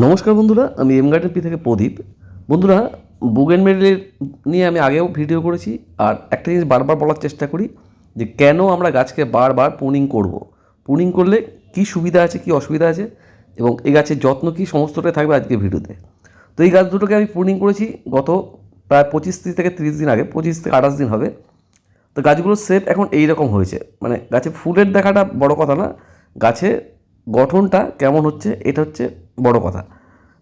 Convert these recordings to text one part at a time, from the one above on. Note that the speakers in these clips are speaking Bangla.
নমস্কার বন্ধুরা, আমি এম গার্ডেন পি থেকে প্রদীপ। বন্ধুরা বুগেন মেডেলের নিয়ে আমি আগেও ভিডিও করেছি, আর একটা জিনিস বারবার বলার চেষ্টা করি, যে কেন আমরা গাছকে বারবার পুনিং করব। পুনিং করলে কি সুবিধা আছে, কি অসুবিধা আছে, এবং এই গাছের যত্ন কী সমস্তটাই থাকবে আজকে ভিডিওতে। তো এই গাছ দুটোকে আমি পুনিং করেছি গত প্রায় পঁচিশ থেকে তিরিশ দিন আগে, পঁচিশ থেকে আঠাশ দিন হবে। তো গাছগুলোর শেপ এখন এই রকম হয়েছে মানে গাছে ফুলের দেখাটা বড় কথা না, গাছে গঠনটা কেমন হচ্ছে, এটা হচ্ছে বড় কথা।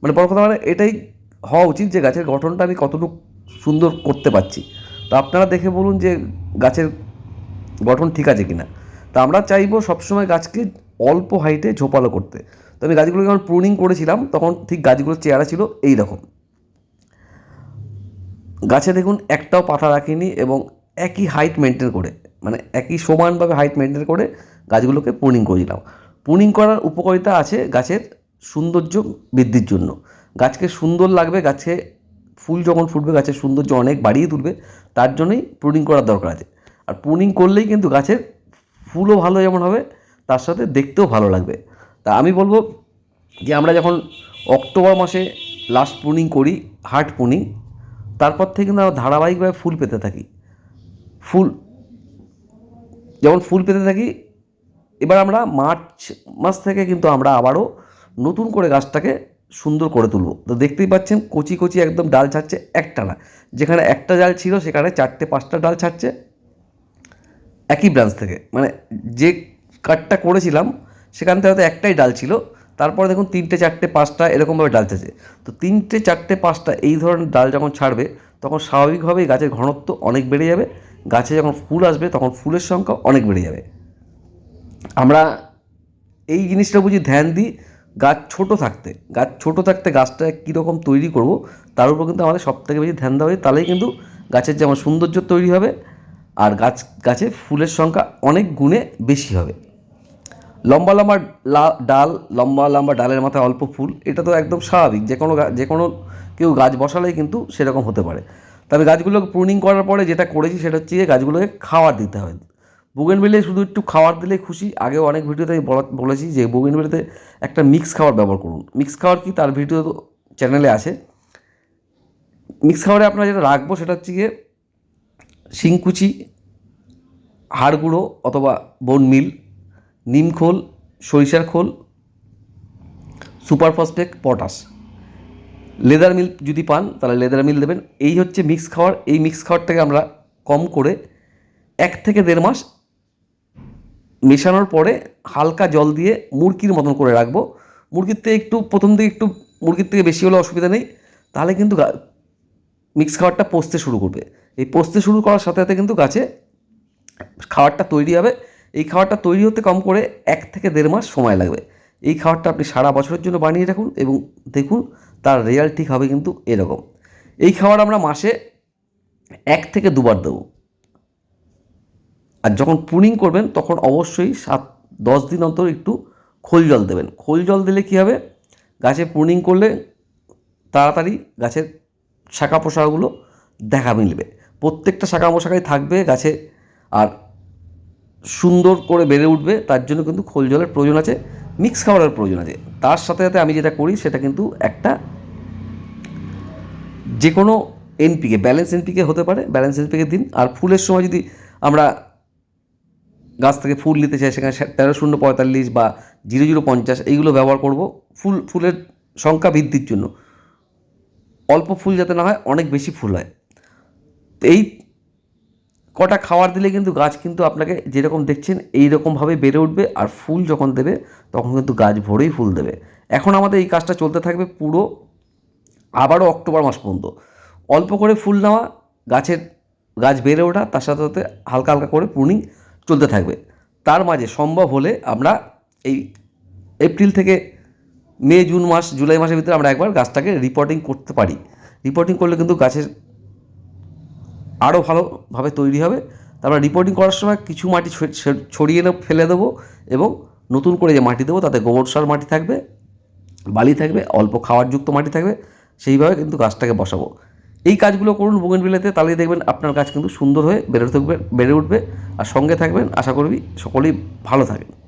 মানে বড় কথা মানে এটাই হওয়া উচিত যে গাছের গঠনটা আমি কতটুকু সুন্দর করতে পারছি। তো আপনারা দেখে বলুন যে গাছের গঠন ঠিক আছে কিনা। তা আমরা চাইব সবসময় গাছকে অল্প হাইটে ঝোপালো করতে। তো আমি গাছগুলোকে যখন প্রুনিং করেছিলাম, তখন ঠিক গাছগুলোর চেহারা ছিল এই রকম গাছে দেখুন একটাও পাতা রাখিনি এবং একই হাইট মেনটেন করে মানে একই সমানভাবে হাইট মেনটেন করে গাছগুলোকে প্রুনিং করেছিলাম প্রুনিং করার উপকারিতা আছে গাছের সৌন্দর্য বৃদ্ধির জন্য। গাছকে সুন্দর লাগবে, গাছে ফুল যখন ফুটবে, গাছের সৌন্দর্য অনেক বাড়িয়ে তুলবে, তার জন্যই প্রুনিং করার দরকার আছে। আর প্রুনিং করলেই কিন্তু গাছের ফুলও ভালো যেমন হবে, তার সাথে দেখতেও ভালো লাগবে। তা আমি বলব যে আমরা যখন অক্টোবর মাসে লাস্ট প্রুনিং করি হার্ট প্রুনিং তারপর থেকে কিন্তু আমরা ধারাবাহিকভাবে ফুল পেতে থাকি। ফুল যেমন ফুল পেতে থাকি, এবার আমরা মার্চ মাস থেকে কিন্তু আমরা আবারও নতুন করে গাছটাকে সুন্দর করে তুলব। তো দেখতেই পাচ্ছেন, কচি কচি একদম ডাল ছাড়ছে একটা না যেখানে একটা ডাল ছিল, সেখানে চারটে পাঁচটা ডাল ছাড়ছে একই ব্রাঞ্চ থেকে। মানে যে কাঠটা করেছিলাম, সেখান থেকে হয়তো একটাই ডাল ছিল। তারপরে দেখুন, তিনটে, চারটে, পাঁচটা এরকমভাবে ডাল ছাড়ছে। তো তিনটে, চারটে, পাঁচটা এই ধরনের ডাল যখন ছাড়বে, তখন স্বাভাবিকভাবেই গাছের ঘনত্ব অনেক বেড়ে যাবে। গাছে যখন ফুল আসবে, তখন ফুলের সংখ্যা অনেক বেড়ে যাবে। আমরা এই জিনিসটা বুঝি ধ্যান দিই গাছ ছোট থাকতে, গাছ ছোট থাকতে গাছটা কীরকম তৈরি করব, তার উপর কিন্তু আমাদের সবথেকে বেশি ধ্যান দেওয়া হয় তাহলেই কিন্তু গাছের যেমন সৌন্দর্য তৈরি হবে, আর গাছ, গাছে ফুলের সংখ্যা অনেক গুণে বেশি হবে। লম্বা লম্বা ডাল, লম্বা লম্বা ডালের মাথায় অল্প ফুল, এটা তো একদম স্বাভাবিক, যে কোনো যে কোনো কেউ গাছ বসালেই কিন্তু সেরকম হতে পারে। তবে গাছগুলোকে প্রুনিং করার পরে যেটা করেছি সেটা হচ্ছে গিয়ে গাছগুলোকে খাবার দিতে হয় বুগেনবেলে শুধু একটু খাবার দিলেই খুশি, আগেও অনেক ভিডিওতে আমি বলা- বলেছি যে বুগেনবেলেতে একটা মিক্স খাবার ব্যবহার করুন। মিক্স খাবার কি তার ভিডিও চ্যানেলে আছে। মিক্স খাবারে আপনারা যেটা রাখব সেটা হচ্ছে গিয়ে শিংকুচি হাড় গুঁড়ো অথবা বোন মিল নিম খোল, সরিষার খোল super phosphate potash leather meal যদি পান তাহলে লেদার মিল দেবেন। এই হচ্ছে মিক্স খাবার এই মিক্স খাবারটাকে আমরা কম করে এক থেকে দেড় মাস মেশানোর পরে হালকা জল দিয়ে মুরগির মতন করে রাখব। মুরগির থেকে একটু, প্রথম দিকে একটু মুরগির থেকে বেশি হলে অসুবিধা নেই, তাহলে কিন্তু মিক্স খাবারটা পচতে শুরু করবে। এই পচতে শুরু করার সাথে সাথে কিন্তু গাছে খাবারটা তৈরি হবে। এই খাবারটা তৈরি হতে কম করে এক থেকে দেড় মাস সময় লাগবে। এই খাবারটা আপনি সারা বছরের জন্য বানিয়ে রাখুন এবং দেখুন তার রেজাল্ট ঠিক হবে কিন্তু এরকম। এই খাবার আমরা মাসে এক থেকে দুবার দেবো। আর যখন পুনিং করবেন, তখন অবশ্যই সাত, দশ দিন অন্তর একটু খোল জল দেবেন। খোল জল দিলে কী হবে? গাছে পুনিং করলে তাড়াতাড়ি গাছের শাখা পোশাকগুলো দেখা মিলবে। প্রত্যেকটা শাখা পোশাকাই থাকবে গাছে আর সুন্দর করে বেড়ে উঠবে, তার জন্য কিন্তু খোল জলের প্রয়োজন আছে মিক্স খাবারের প্রয়োজন আছে। তার সাথে সাথে আমি যেটা করি, সেটা কিন্তু একটা যে কোনো এনপিকে ব্যালেন্স এনপিকে হতে পারে ব্যালেন্স এনপিকে দিন। আর ফুলের সময় যদি আমরা গাছ থেকে ফুল নিতে চাই সেখানে তেরো শূন্য পঁয়তাল্লিশ বা জিরো জিরো পঞ্চাশ এইগুলো ব্যবহার করব ফুল, ফুলের সংখ্যা বৃদ্ধির জন্য। অল্প ফুল যাতে না হয়, অনেক বেশি ফুল হয়। এই কটা খাবার দিলে কিন্তু গাছ কিন্তু আপনাকে যেরকম দেখছেন এই রকমভাবে বেড়ে উঠবে আর ফুল যখন দেবে, তখন কিন্তু গাছ ভরেই ফুল দেবে। এখন আমাদের এই কাজটা চলতে থাকবে পুরো আবারও অক্টোবর মাস পর্যন্ত। অল্প করে ফুল নেওয়া, গাছের গাছ বেড়ে ওঠা, তার সাথে সাথে হালকা হালকা করে প্রুনিং চলতে থাকবে। তার মাঝে সম্ভব হলে আমরা এই এপ্রিল থেকে মে, জুন মাস, জুলাই মাসের ভিতরে আমরা একবার গাছটাকে রিপোর্টিং করতে পারি। রিপোর্টিং করলে কিন্তু গাছের আরও ভালোভাবে তৈরি হবে। তারপর রিপোর্টিং করার সময় কিছু মাটি ছড়িয়ে ফেলে দেবো এবং নতুন করে যে মাটি দেবো তাতে গোবর সার মাটি থাকবে, বালি থাকবে, অল্প খাওয়ারযুক্ত মাটি থাকবে, সেইভাবে কিন্তু গাছটাকে বসাবো। এই কাজগুলো করুন বুগেনবিলাতে তাহলেই দেখবেন আপনার কাজ কিন্তু সুন্দর হয়ে বেড়ে থাকবে বেড়ে উঠবে, আর সঙ্গে থাকবেন। আশা করবি সকলেই ভালো থাকবেন।